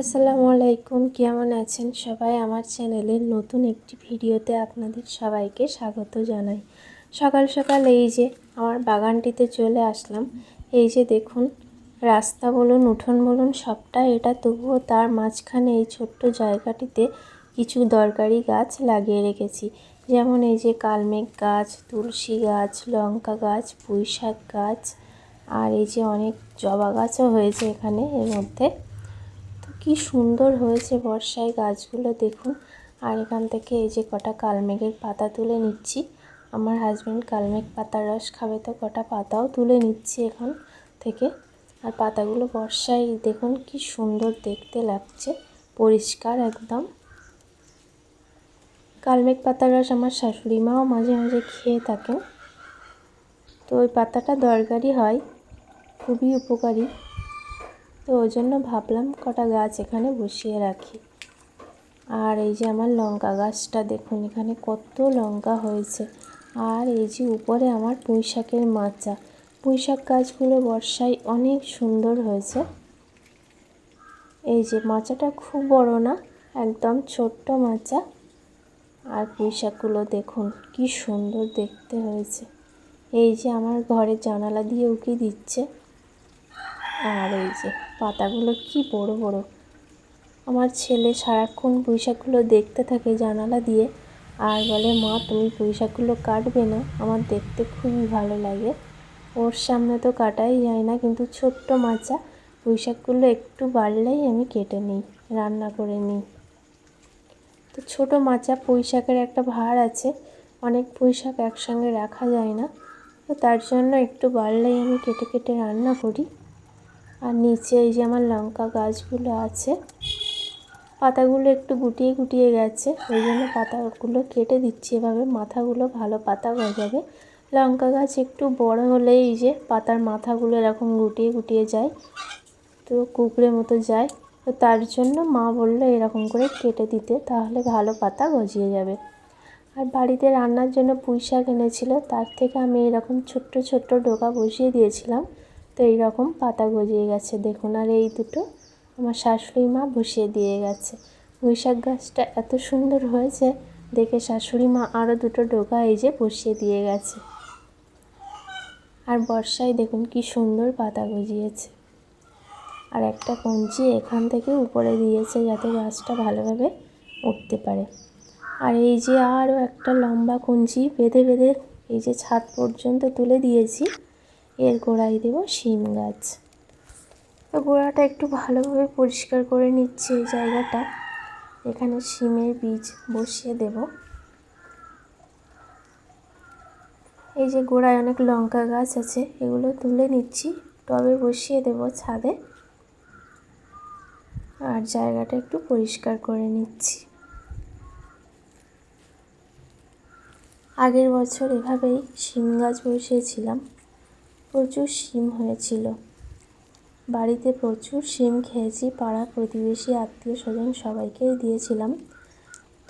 আসসালামু আলাইকুম, কেমন আছেন সবাই? আমার চ্যানেলের নতুন একটি ভিডিওতে আপনাদের সবাইকে স্বাগত জানাই। সকাল সকাল এই যে আমার বাগানটিতে চলে আসলাম। এই যে দেখুন, রাস্তা বলুন, উঠোন বলুন, সবটা এটা। তবুও তার মাঝখানে এই ছোট্ট জায়গাটিতে কিছু দরকারি গাছ লাগিয়ে রেখেছি। যেমন এই যে কালমেঘ গাছ, তুলসী গাছ, লঙ্কা গাছ পুঁই শাক গাছ, আর এই যে অনেক জবা গাছও হয়েছে এখানে এর মধ্যে। কি সুন্দর হয়েছে বর্ষায় গাছগুলো, দেখুন। আর এখান থেকে এই যে কটা কালমেঘের পাতা তুলে নিচ্ছি। আমার হাজব্যান্ড কালমেঘ পাতার রস খাবে তো কটা পাতাও তুলে নিচ্ছি এখান থেকে। আর পাতাগুলো বর্ষায়, দেখুন কি সুন্দর দেখতে লাগছে। পরিষ্কার একদম। কালমেঘ পাতার রস আমার শাশুড়ি মাও মাঝে মাঝে খেয়ে থাকেন। তো ওই পাতাটা দরকারি হয়, খুবই উপকারী। তো ওই জন্য ভাবলাম কটা গাছ এখানে বসিয়ে রাখি। আর এই যে আমার লঙ্কা গাছটা দেখুন, এখানে কত লঙ্কা হয়েছে। আর এই যে উপরে আমার পুঁই শাকের মাচা। পুঁই শাক গাছগুলো বর্ষায় অনেক সুন্দর হয়েছে। এই যে মাচাটা খুব বড় না, একদম ছোট্ট মাচা। আর পুঁই শাকগুলো দেখুন, কি সুন্দর দেখতে হয়েছে। এই যে আমার ঘরের জানালা দিয়ে উকি দিচ্ছে। আর এই যে পাতাগুলো কি বড় বড়। আমার ছেলে সারাক্ষণ পুঁইশাকগুলো দেখতে থাকে জানালা দিয়ে আর বলে, মা, তুমি পুঁইশাকগুলো কাটবে না, আমার দেখতে খুবই ভালো লাগে। ওর সামনে তো কাটাই যায় না, কিন্তু ছোট্ট মাচা পুঁইশাকগুলো একটু বাড়লেই আমি কেটে নিই, রান্না করে নিই। তো ছোটো মাচা পুঁইশাকের একটা ভার আছে, অনেক পুঁইশাক একসঙ্গে রাখা যায় না, তো তার জন্য একটু বাড়লেই আমি কেটে কেটে রান্না করি। আর নিচে এই যে আমার লঙ্কা গাছগুলো আছে, পাতাগুলো একটু গুটিয়ে গুটিয়ে গেছে, ওই জন্য পাতাগুলো কেটে দিচ্ছি এভাবে, মাথাগুলো ভালো পাতা গজাবে লঙ্কা গাছ একটু বড় হলে এই যে পাতার মাথাগুলো এরকম গুটিয়ে গুটিয়ে যায়, তো কুকড়ে মতো যায়, তো তার জন্য মা বলল এরকম করে কেটে দিতে, তাহলে ভালো পাতা গজিয়ে যাবে। আর বাড়িতে রান্নার জন্য পুঁই শাক এনেছিল, তার থেকে আমি এরকম ছোট্ট ছোট্ট ডোকা বসিয়ে দিয়েছিলাম তো এইরকম পাতা গজিয়ে গেছে, দেখুন, আর এই দুটো আমার শাশুড়ি মা বসিয়ে দিয়ে গেছে। বৈশাখ গাছটা এত সুন্দর হয়েছে, দেখে শাশুড়ি মা আরও দুটো ডোকা এই যে বসিয়ে দিয়ে গেছে। আর বর্ষায় দেখুন কি সুন্দর পাতা গজিয়েছে। আর একটা কঞ্চি এখান থেকে উপরে দিয়েছে যাতে গাছটা ভালোভাবে উঠতে পারে। আর এই যে আরও একটা লম্বা কঞ্চি বেঁধে বেঁধে এই যে ছাদ পর্যন্ত তুলে দিয়েছি। এর গোড়ায় দেব শিম গাছ। তো গোড়াটা একটু ভালোভাবে পরিষ্কার করে নিচ্ছি এই জায়গাটা। এখানে শিমের বীজ বসিয়ে দেব। এই যে গোড়ায় অনেক লঙ্কা গাছ আছে, এগুলো তুলে নিচ্ছি। টবে বসিয়ে দেব ছাদে। আর জায়গাটা একটু পরিষ্কার করে নিচ্ছি। আগের বছর এভাবেই শিম গাছ বসিয়েছিলাম। প্রচুর শিম হয়েছিল। বাড়িতে প্রচুর শিম খেয়েছি পাড়া প্রতিবেশী, আত্মীয় স্বজন সবাইকেই দিয়েছিলাম।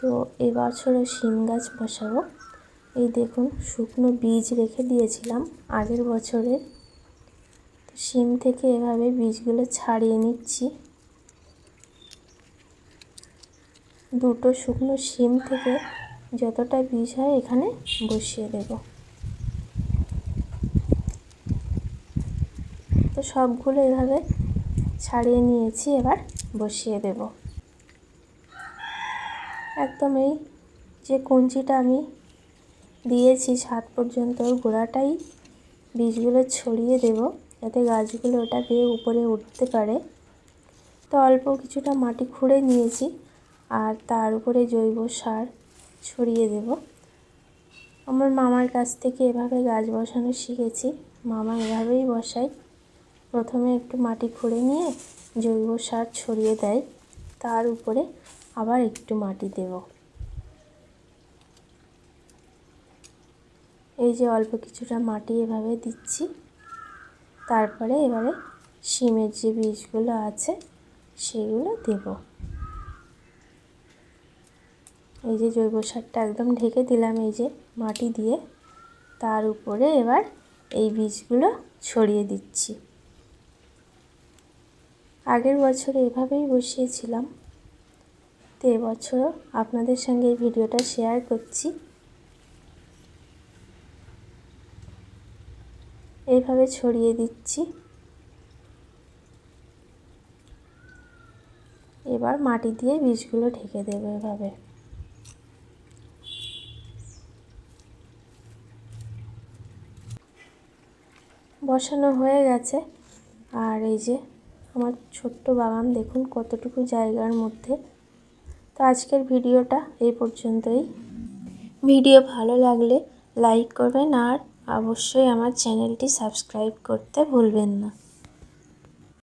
তো এবছরও শিম গাছ বসাবো। এই দেখুন, শুকনো বীজ রেখে দিয়েছিলাম আগের বছরের শিম থেকে এভাবে বীজগুলো ছাড়িয়ে নিচ্ছি। দুটো শুকনো শিম থেকে যতটা বীজ হয় এখানে বসিয়ে দেবো। তো সবগুলো এভাবে ছাড়িয়ে নিয়েছি, এবার বসিয়ে দেব। একদম এই যে কঞ্চিটা আমি দিয়েছি ছাদ পর্যন্ত, গোড়াটাই বীজগুলো ছড়িয়ে দেব যাতে গাছগুলো ওটা দিয়ে উপরে উঠতে পারে। তো অল্প কিছুটা মাটি খুঁড়ে নিয়েছি আর তার উপরে জৈব সার ছড়িয়ে দেব। আমার মামার কাছ থেকে এভাবে গাছ বসানো শিখেছি। মামা এভাবেই বসায়। প্রথমে একটু মাটি খুঁড়ে নিয়ে জৈব সার ছড়িয়ে দেয়। তার উপরে আবার একটু মাটি দেব। এই যে অল্প কিছুটা মাটি এভাবে দিচ্ছি। তারপরে এবারে শিমের যে বীজগুলো আছে, সেগুলো দেব। এই যে জৈব সারটা একদম ঢেকে দিলাম এই যে মাটি দিয়ে। তার উপরে এবার এই বীজগুলো ছড়িয়ে দিচ্ছি। আগের বছর এভাবেই বসিয়েছিলাম। তো এবছর আপনাদের সঙ্গে এই ভিডিওটা শেয়ার করছি। এইভাবে ছড়িয়ে দিচ্ছি। এবার মাটি দিয়ে বীজগুলো ঢেকে দেবো এভাবে। বসানো হয়ে গেছে। আর এই যে আমার ছোট্ট বাগান, দেখুন কতটুকু জায়গার মধ্যে। তো আজকের ভিডিওটা এই পর্যন্তই। ভিডিও ভালো লাগলে লাইক করবেন আর অবশ্যই আমার চ্যানেলটি সাবস্ক্রাইব করতে ভুলবেন না।